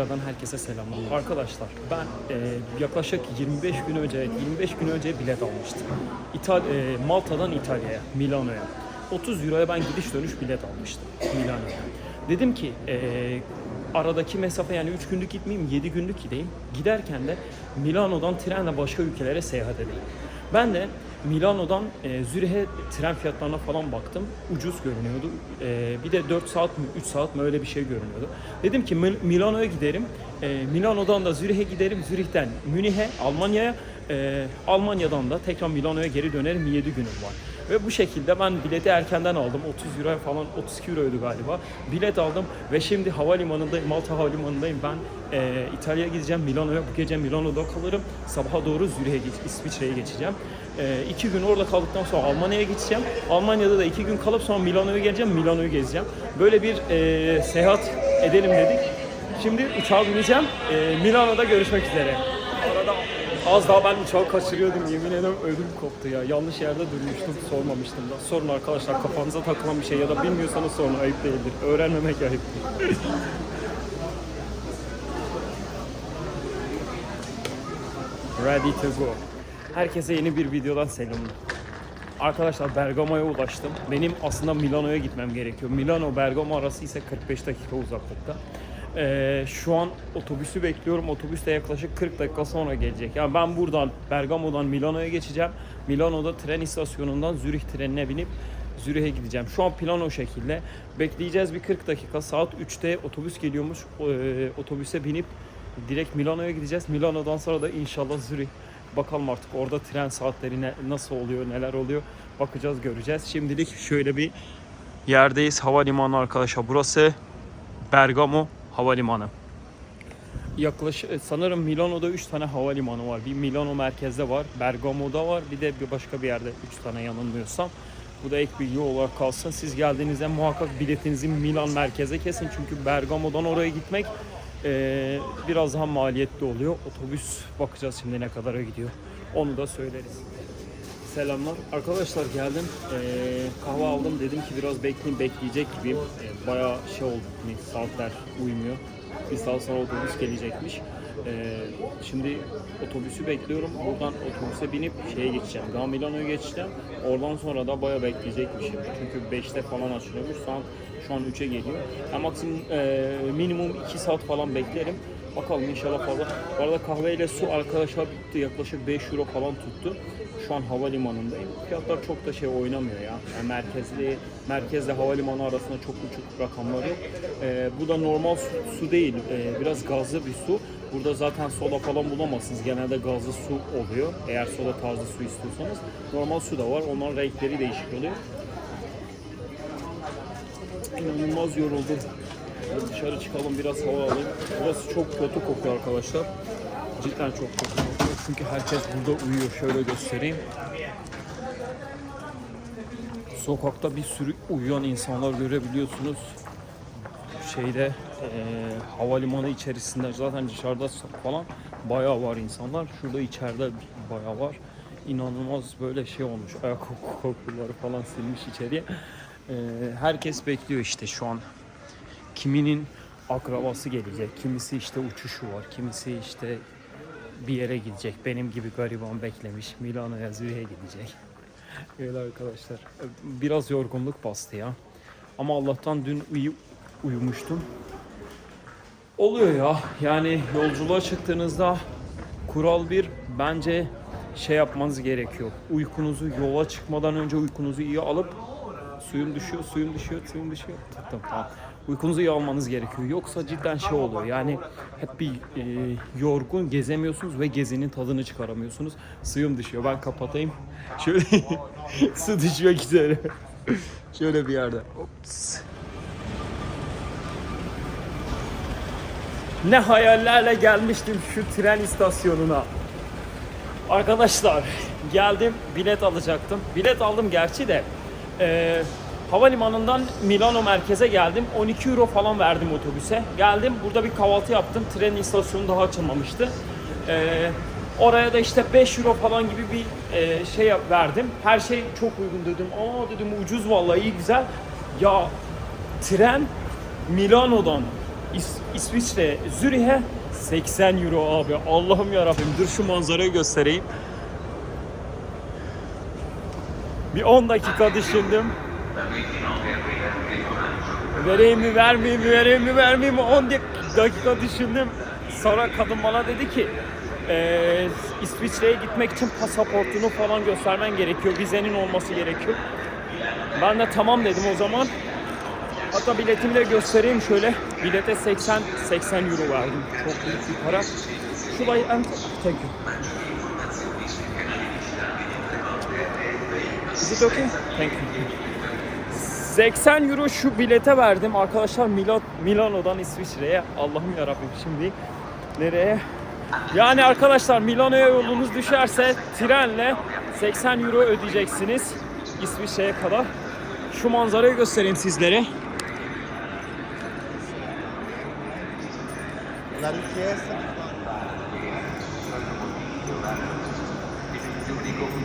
maceradan herkese selamlar. Arkadaşlar ben e, yaklaşık 25 gün önce, 25 gün önce bilet almıştım. İtal e, Malta'dan İtalya'ya, Milano'ya. 30 euroya ben gidiş dönüş bilet almıştım Milano'ya. Dedim ki e, aradaki mesafe yani 3 günlük gitmeyeyim 7 günlük gideyim. Giderken de Milano'dan trenle başka ülkelere seyahat edeyim. Ben de Milano'dan e, Zürih'e tren fiyatlarına falan baktım. Ucuz görünüyordu. E, bir de 4 saat mi 3 saat mi öyle bir şey görünüyordu. Dedim ki Mil- Milano'ya giderim. E, Milano'dan da Zürih'e giderim. Zürih'ten Münih'e, Almanya'ya. e, Almanya'dan da tekrar Milano'ya geri dönerim. 7 günüm var. Ve bu şekilde ben bileti erkenden aldım. 30 euro falan 32 euroydu galiba. Bilet aldım ve şimdi havalimanındayım. Malta havalimanındayım. Ben e, İtalya'ya gideceğim. Milano'ya bu gece Milano'da kalırım. Sabaha doğru Zürih'e geç, İsviçre'ye geçeceğim. E, iki gün orada kaldıktan sonra Almanya'ya gideceğim. Almanya'da da iki gün kalıp sonra Milano'ya geleceğim. Milano'yu gezeceğim. Böyle bir e, seyahat edelim dedik. Şimdi uçağa bineceğim. E, Milano'da görüşmek üzere. Az daha ben uçağı kaçırıyordum. Yemin ederim ödüm koptu ya. Yanlış yerde durmuştum, sormamıştım da. Sorun arkadaşlar kafanıza takılan bir şey ya da bilmiyorsanız sorun ayıp değildir. Öğrenmemek ayıptır. Ready to go. Herkese yeni bir videodan selamlar. Arkadaşlar Bergamo'ya ulaştım. Benim aslında Milano'ya gitmem gerekiyor. Milano Bergamo arası ise 45 dakika uzaklıkta. Ee, şu an otobüsü bekliyorum. Otobüs de yaklaşık 40 dakika sonra gelecek. Yani ben buradan Bergamo'dan Milano'ya geçeceğim. Milano'da tren istasyonundan Zürih trenine binip Zürih'e gideceğim. Şu an plan o şekilde. Bekleyeceğiz bir 40 dakika. Saat 3'te otobüs geliyormuş. Ee, otobüse binip direkt Milano'ya gideceğiz. Milano'dan sonra da inşallah Zürih. Bakalım artık orada tren saatleri ne- nasıl oluyor, neler oluyor. Bakacağız, göreceğiz. Şimdilik şöyle bir yerdeyiz. Havalimanı arkadaşlar. Burası Bergamo Havalimanı. Yaklaşık sanırım Milano'da 3 tane havalimanı var. Bir Milano merkezde var, Bergamo'da var, bir de bir başka bir yerde 3 tane yanılmıyorsam. Bu da ek bilgi olarak kalsın. Siz geldiğinizde muhakkak biletinizi Milan merkeze kesin. Çünkü Bergamo'dan oraya gitmek eee, biraz daha maliyetli oluyor. Otobüs bakacağız şimdi ne kadara gidiyor. Onu da söyleriz. Selamlar. Arkadaşlar geldim. Ee, kahve aldım. Dedim ki biraz bekleyeyim. Bekleyecek gibiyim. Ee, bayağı şey oldu. Hani saatler uymuyor. Bir saat sonra otobüs gelecekmiş. Ee, şimdi otobüsü bekliyorum. Buradan otobüse binip şeye geçeceğim. Daha geçeceğim. Oradan sonra da bayağı bekleyecekmişim. Çünkü 5'te falan açılıyormuş. Saat şu an 3'e geliyor. Yani maksimum e, minimum 2 saat falan beklerim. Bakalım inşallah fazla. Bu arada kahveyle su arkadaşlar bitti. Yaklaşık 5 euro falan tuttu. Şu an havalimanındayım. Fiyatlar çok da şey oynamıyor ya. Yani merkezli, merkezle havalimanı arasında çok uçuk rakamlar yok. Ee, bu da normal su, su değil. Ee, biraz gazlı bir su. Burada zaten soda falan bulamazsınız. Genelde gazlı su oluyor. Eğer soda taze su istiyorsanız. Normal su da var. Onların renkleri değişik oluyor. İnanılmaz yoruldum. Dışarı çıkalım biraz hava alayım. Burası çok kötü kokuyor arkadaşlar. Cidden çok kötü kokuyor. Çünkü herkes burada uyuyor. Şöyle göstereyim. Sokakta bir sürü uyuyan insanlar görebiliyorsunuz. Şeyde eee, havalimanı içerisinde zaten dışarıda falan bayağı var insanlar. Şurada içeride bayağı var. İnanılmaz böyle şey olmuş. Ayak koku- kokuları falan silmiş içeriye. Eee, herkes bekliyor işte şu an kiminin akrabası gelecek, kimisi işte uçuşu var, kimisi işte bir yere gidecek. Benim gibi gariban beklemiş Milano'ya, Zürih'e gidecek. Öyle arkadaşlar. Biraz yorgunluk bastı ya. Ama Allah'tan dün iyi uyumuştum. Oluyor ya. Yani yolculuğa çıktığınızda kural bir bence şey yapmanız gerekiyor. Uykunuzu yola çıkmadan önce uykunuzu iyi alıp suyun düşüyor, suyun düşüyor, suyun düşüyor. Tuttum tamam. Uykunuzu iyi almanız gerekiyor. Yoksa cidden şey oluyor. Yani hep bir e, yorgun gezemiyorsunuz ve gezinin tadını çıkaramıyorsunuz. Suyum düşüyor. Ben kapatayım. Şöyle su düşmek üzere. Şöyle bir yerde. Ops. Ne hayallerle gelmiştim şu tren istasyonuna. Arkadaşlar geldim bilet alacaktım. Bilet aldım gerçi de. Ee, havalimanından Milano merkeze geldim. 12 euro falan verdim otobüse. Geldim burada bir kahvaltı yaptım. Tren istasyonu daha açılmamıştı. Ee, oraya da işte 5 euro falan gibi bir e, şey verdim. Her şey çok uygun dedim. Aa dedim ucuz vallahi iyi güzel. Ya tren Milano'dan İs- İsviçre Zürih'e 80 euro abi. Allah'ım yarabbim dur şu manzarayı göstereyim. Bir 10 dakika düşündüm. Vereyim mi vermeyeyim mi vereyim mi vermeyeyim mi 10 dak- dakika düşündüm. Sonra kadın bana dedi ki eee İsviçre'ye gitmek için pasaportunu falan göstermen gerekiyor. Vizenin olması gerekiyor. Ben de tamam dedim o zaman. Hatta biletimi de göstereyim şöyle. Bilete 80 80 euro verdim. Çok büyük bir para. I enter? Thank you. Is it okay? Thank you. 80 euro şu bilete verdim arkadaşlar Milo, Milano'dan İsviçre'ye. Allah'ım yarabbim şimdi nereye? Yani arkadaşlar Milano'ya yolunuz düşerse trenle 80 euro ödeyeceksiniz İsviçre'ye kadar. Şu manzarayı göstereyim sizlere.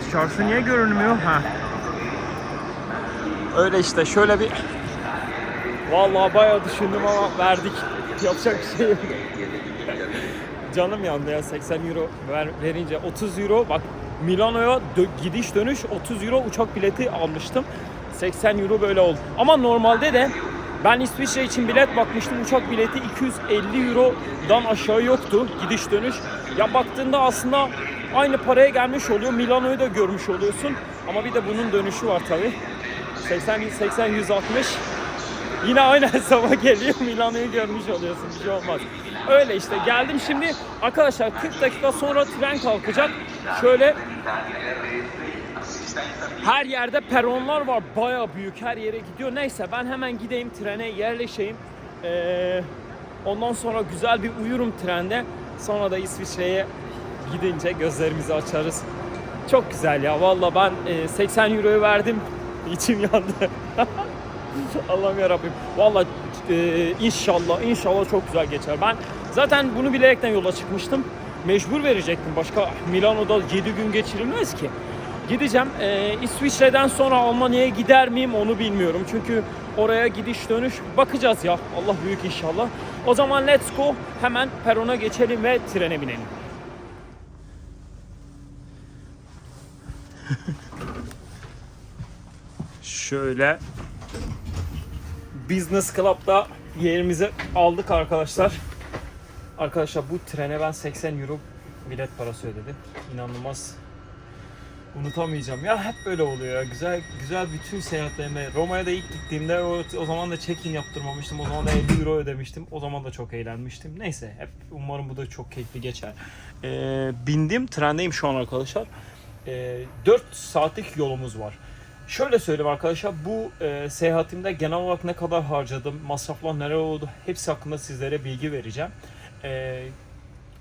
Dışarısı niye görünmüyor? Ha. Öyle işte şöyle bir Vallahi bayağı düşündüm ama verdik. Yapacak bir şey yok. Canım yandı ya 80 euro ver, verince 30 euro bak Milano'ya dö- gidiş dönüş 30 euro uçak bileti almıştım. 80 euro böyle oldu. Ama normalde de ben İsviçre için bilet bakmıştım. Uçak bileti 250 Euro'dan aşağı yoktu gidiş dönüş. Ya baktığında aslında aynı paraya gelmiş oluyor. Milano'yu da görmüş oluyorsun. Ama bir de bunun dönüşü var tabi. 80 80 160 Yine aynı hesaba geliyor Milano'yu görmüş oluyorsun bir şey olmaz. Öyle işte geldim şimdi arkadaşlar 40 dakika sonra tren kalkacak. Şöyle her yerde peronlar var baya büyük her yere gidiyor. Neyse ben hemen gideyim trene yerleşeyim. Ee, ondan sonra güzel bir uyurum trende. Sonra da İsviçre'ye gidince gözlerimizi açarız. Çok güzel ya valla ben e, 80 euroyu verdim. İçim yandı. Allah'ım yarabbim. Valla e, inşallah inşallah çok güzel geçer. Ben zaten bunu bilerekten yola çıkmıştım. Mecbur verecektim. Başka Milano'da 7 gün geçirilmez ki. Gideceğim. E, İsviçre'den sonra Almanya'ya gider miyim onu bilmiyorum. Çünkü oraya gidiş dönüş bakacağız ya. Allah büyük inşallah. O zaman let's go. Hemen perona geçelim ve trene binelim. Şöyle Business Club'da yerimizi aldık arkadaşlar. Arkadaşlar bu trene ben 80 euro bilet parası ödedim. İnanılmaz. Unutamayacağım. Ya hep böyle oluyor. Güzel güzel bütün seyahatlerime. Roma'ya da ilk gittiğimde o, o zaman da check-in yaptırmamıştım. O zaman da 50 euro ödemiştim. O zaman da çok eğlenmiştim. Neyse hep umarım bu da çok keyifli geçer. Ee, bindim trendeyim şu an arkadaşlar. Ee, 4 saatlik yolumuz var. Şöyle söyleyeyim arkadaşlar bu e, seyahatimde genel olarak ne kadar harcadım, masraflar neler oldu hepsi hakkında sizlere bilgi vereceğim. E,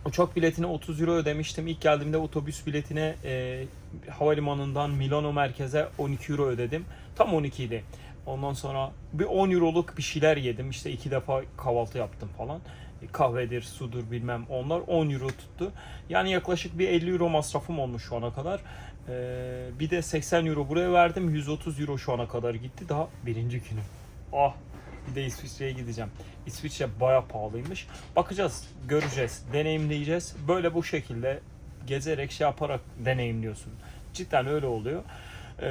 uçak biletine 30 euro ödemiştim. İlk geldiğimde otobüs biletine e, havalimanından Milano merkeze 12 euro ödedim. Tam 12 idi. Ondan sonra bir 10 euroluk bir şeyler yedim. İşte iki defa kahvaltı yaptım falan. E, Kahvedir, sudur bilmem onlar 10 euro tuttu. Yani yaklaşık bir 50 euro masrafım olmuş şu ana kadar. Ee, bir de 80 euro buraya verdim. 130 euro şu ana kadar gitti. Daha birinci günüm. Ah bir de İsviçre'ye gideceğim. İsviçre baya pahalıymış. Bakacağız, göreceğiz, deneyimleyeceğiz. Böyle bu şekilde gezerek şey yaparak deneyimliyorsun. Cidden öyle oluyor. Ee,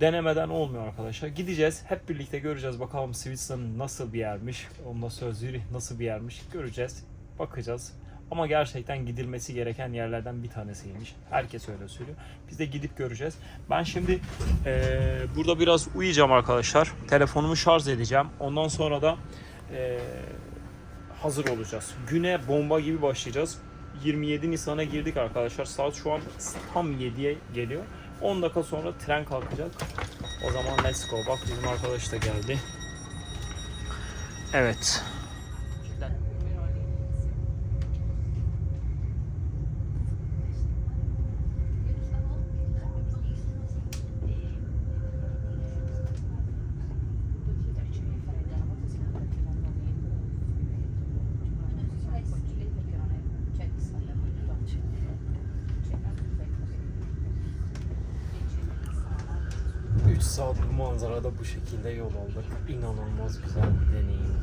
denemeden olmuyor arkadaşlar. Gideceğiz. Hep birlikte göreceğiz. Bakalım Switzerland nasıl bir yermiş. Ondan sonra Zürih nasıl bir yermiş. Göreceğiz. Bakacağız. Ama gerçekten gidilmesi gereken yerlerden bir tanesiymiş. Herkes öyle söylüyor. Biz de gidip göreceğiz. Ben şimdi eee, burada biraz uyuyacağım arkadaşlar. Telefonumu şarj edeceğim. Ondan sonra da eee, hazır olacağız. Güne bomba gibi başlayacağız. 27 Nisan'a girdik arkadaşlar. Saat şu an tam 7'ye geliyor. 10 dakika sonra tren kalkacak. O zaman let's go. Bak bizim arkadaş da geldi. Evet. Üç saat bu manzarada bu şekilde yol aldık. İnanılmaz güzel bir deneyim.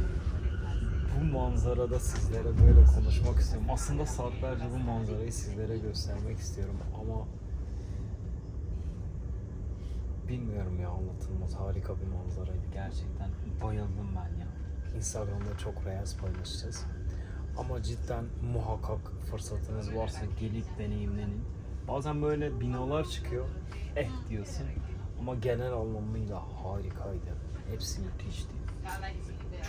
bu manzarada sizlere böyle konuşmak istiyorum. Aslında saatlerce bu manzarayı sizlere göstermek istiyorum ama bilmiyorum ya anlatılmaz harika bir manzaraydı gerçekten bayıldım ben ya. Instagram'da çok reels paylaşacağız. Ama cidden muhakkak fırsatınız varsa gelip deneyimlenin. Bazen böyle binalar çıkıyor. Eh diyorsun. Ama genel anlamıyla harikaydı. Hepsi müthişti.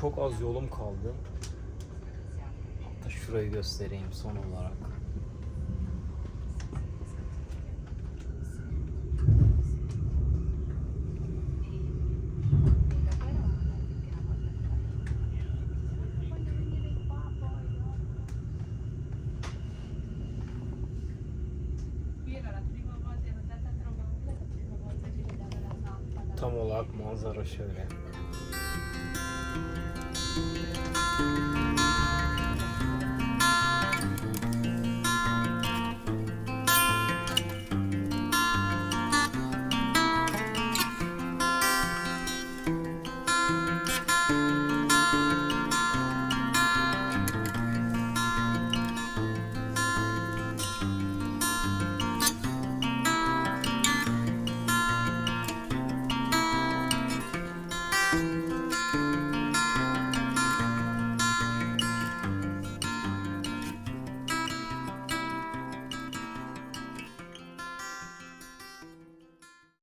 Çok az yolum kaldı. Hatta şurayı göstereyim son olarak. Tam olarak manzara şöyle.